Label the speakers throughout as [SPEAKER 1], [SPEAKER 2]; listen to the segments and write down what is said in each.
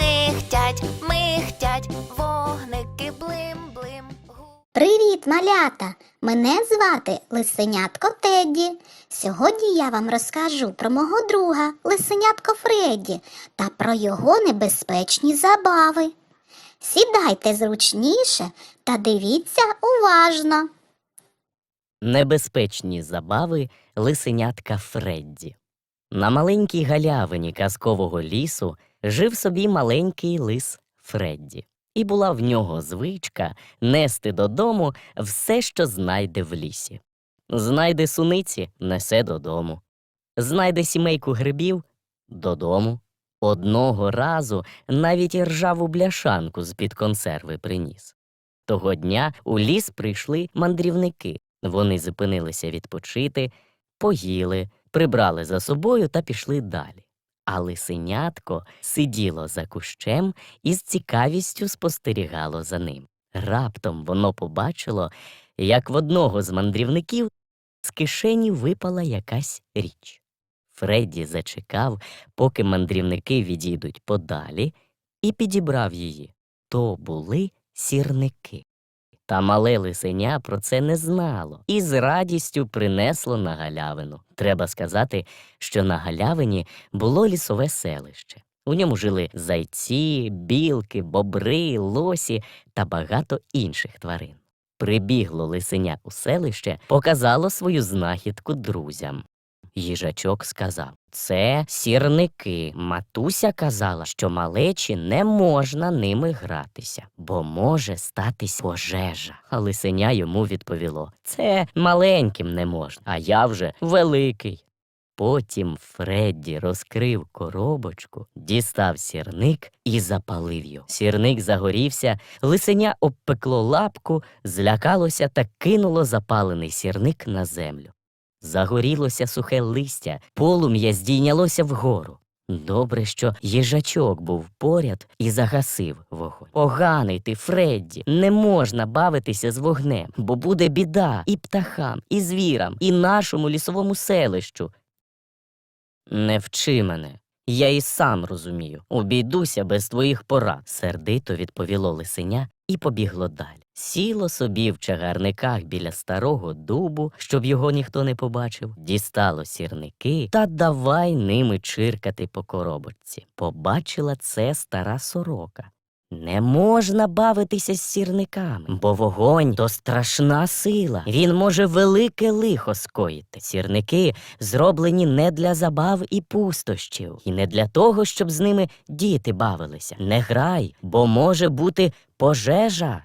[SPEAKER 1] Михтять, михтять, вогники блим-блим.
[SPEAKER 2] Привіт, малята! Мене звати Лисенятко Тедді. Сьогодні я вам розкажу про мого друга Лисенятко Фредді та про його небезпечні забави. Сідайте зручніше та дивіться уважно.
[SPEAKER 3] Небезпечні забави лисенятка Фредді. На маленькій галявині казкового лісу жив собі маленький лис Фредді, і була в нього звичка нести додому все, що знайде в лісі. Знайде суниці несе додому. Знайде сімейку грибів додому. Одного разу навіть ржаву бляшанку з-під консерви приніс. Того дня у ліс прийшли мандрівники. Вони зупинилися відпочити, поїли, прибрали за собою та пішли далі. А лисенятко сиділо за кущем і з цікавістю спостерігало за ним. Раптом воно побачило, як в одного з мандрівників з кишені випала якась річ. Фредді зачекав, поки мандрівники відійдуть подалі, і підібрав її. То були сірники. Та мале лисеня про це не знало і з радістю принесло на галявину. Треба сказати, що на галявині було лісове селище. У ньому жили зайці, білки, бобри, лосі та багато інших тварин. Прибігло лисеня у селище, показало свою знахідку друзям. Їжачок сказав це сірники. Матуся казала, що малечі не можна ними гратися, бо може статись пожежа. А лисеня йому відповіло це маленьким не можна, а я вже великий. Потім Фредді розкрив коробочку, дістав сірник і запалив його. Сірник загорівся, лисеня обпекло лапку, злякалося та кинуло запалений сірник на землю. Загорілося сухе листя, полум'я здійнялося вгору. Добре, що їжачок був поряд і загасив вогонь. Поганий ти, Фредді, не можна бавитися з вогнем, бо буде біда і птахам, і звірам, і нашому лісовому селищу. Не вчи мене. Я і сам розумію. Обійдуся без твоїх порад, сердито відповіло лисеня і побігло далі. Сіло собі в чагарниках біля старого дубу, щоб його ніхто не побачив, дістало сірники та давай ними чиркати по коробочці. Побачила це стара сорока. Не можна бавитися з сірниками, бо вогонь то страшна сила. Він може велике лихо скоїти. Сірники зроблені не для забав і пустощів, і не для того, щоб з ними діти бавилися. Не грай, бо може бути пожежа.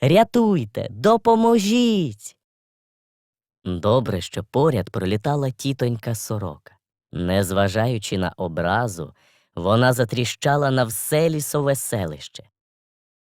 [SPEAKER 3] Рятуйте, допоможіть. Добре, що поряд пролітала тітонька сорока. Незважаючи на образу, вона затріщала на все лісове селище.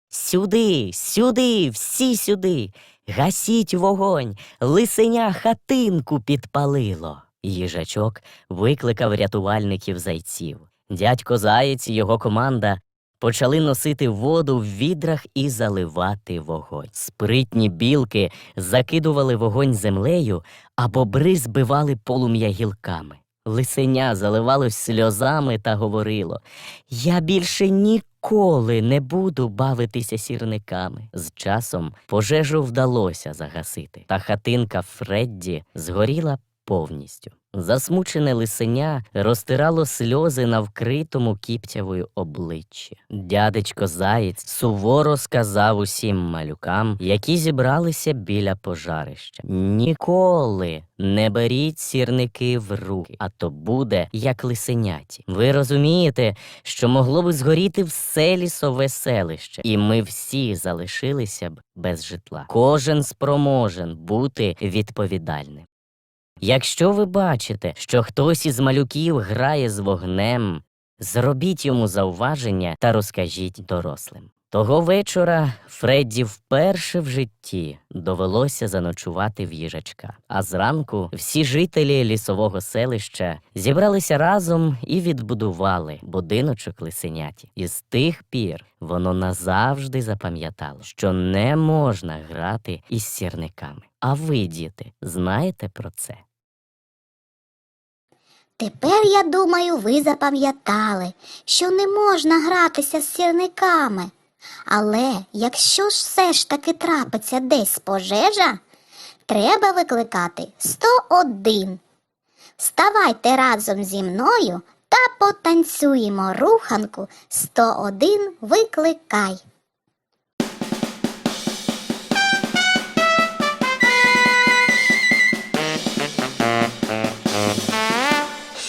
[SPEAKER 3] Сюди, сюди, всі сюди. Гасіть вогонь, лисеня хатинку підпалило. Їжачок викликав рятувальників зайців. Дядько Заєць і його команда почали носити воду в відрах і заливати вогонь. Спритні білки закидували вогонь землею, а бобри збивали полум'я гілками. Лисеня заливалось сльозами та говорило Я більше ніколи не буду бавитися сірниками. З часом пожежу вдалося загасити, та хатинка Фредді згоріла повністю. Засмучене лисеня розтирало сльози на вкритому кіптявою обличчі. Дядечко Заєць суворо сказав усім малюкам, які зібралися біля пожарища. Ніколи не беріть сірники в руки, а то буде як лисеняті. Ви розумієте, що могло би згоріти все лісове селище, і ми всі залишилися б без житла. Кожен спроможен бути відповідальним. Якщо ви бачите, що хтось із малюків грає з вогнем, зробіть йому зауваження та розкажіть дорослим. Того вечора Фредді вперше в житті довелося заночувати в їжачка. А зранку всі жителі лісового селища зібралися разом і відбудували будиночок лисеняті. І з тих пір воно назавжди запам'ятало, що не можна грати із сірниками. А ви, діти, знаєте про це?
[SPEAKER 2] Тепер, я думаю, ви запам'ятали, що не можна гратися з сірниками. Але якщо ж все ж таки трапиться десь пожежа, треба викликати 101. Вставайте разом зі мною та потанцюємо руханку 101 викликай.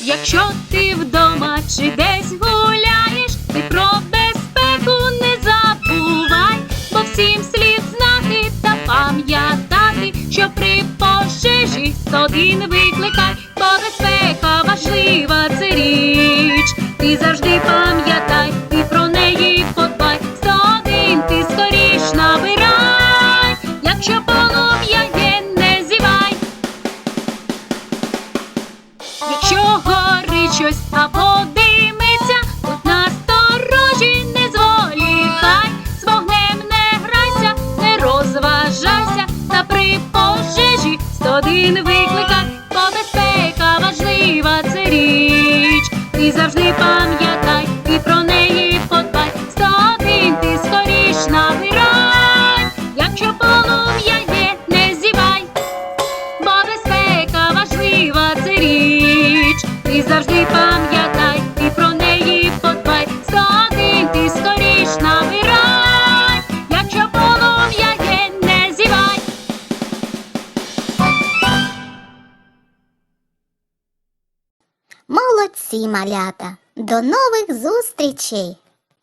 [SPEAKER 4] Якщо ти вдома чи десь гуляєш, ти про безпеку не забувай, бо всім слід знати та пам'ятати, що при пожежі 101 викликай, бо безпека важлива це річ. Ти завжди пам'ятай,
[SPEAKER 2] Молодці, малята! До нових зустрічей!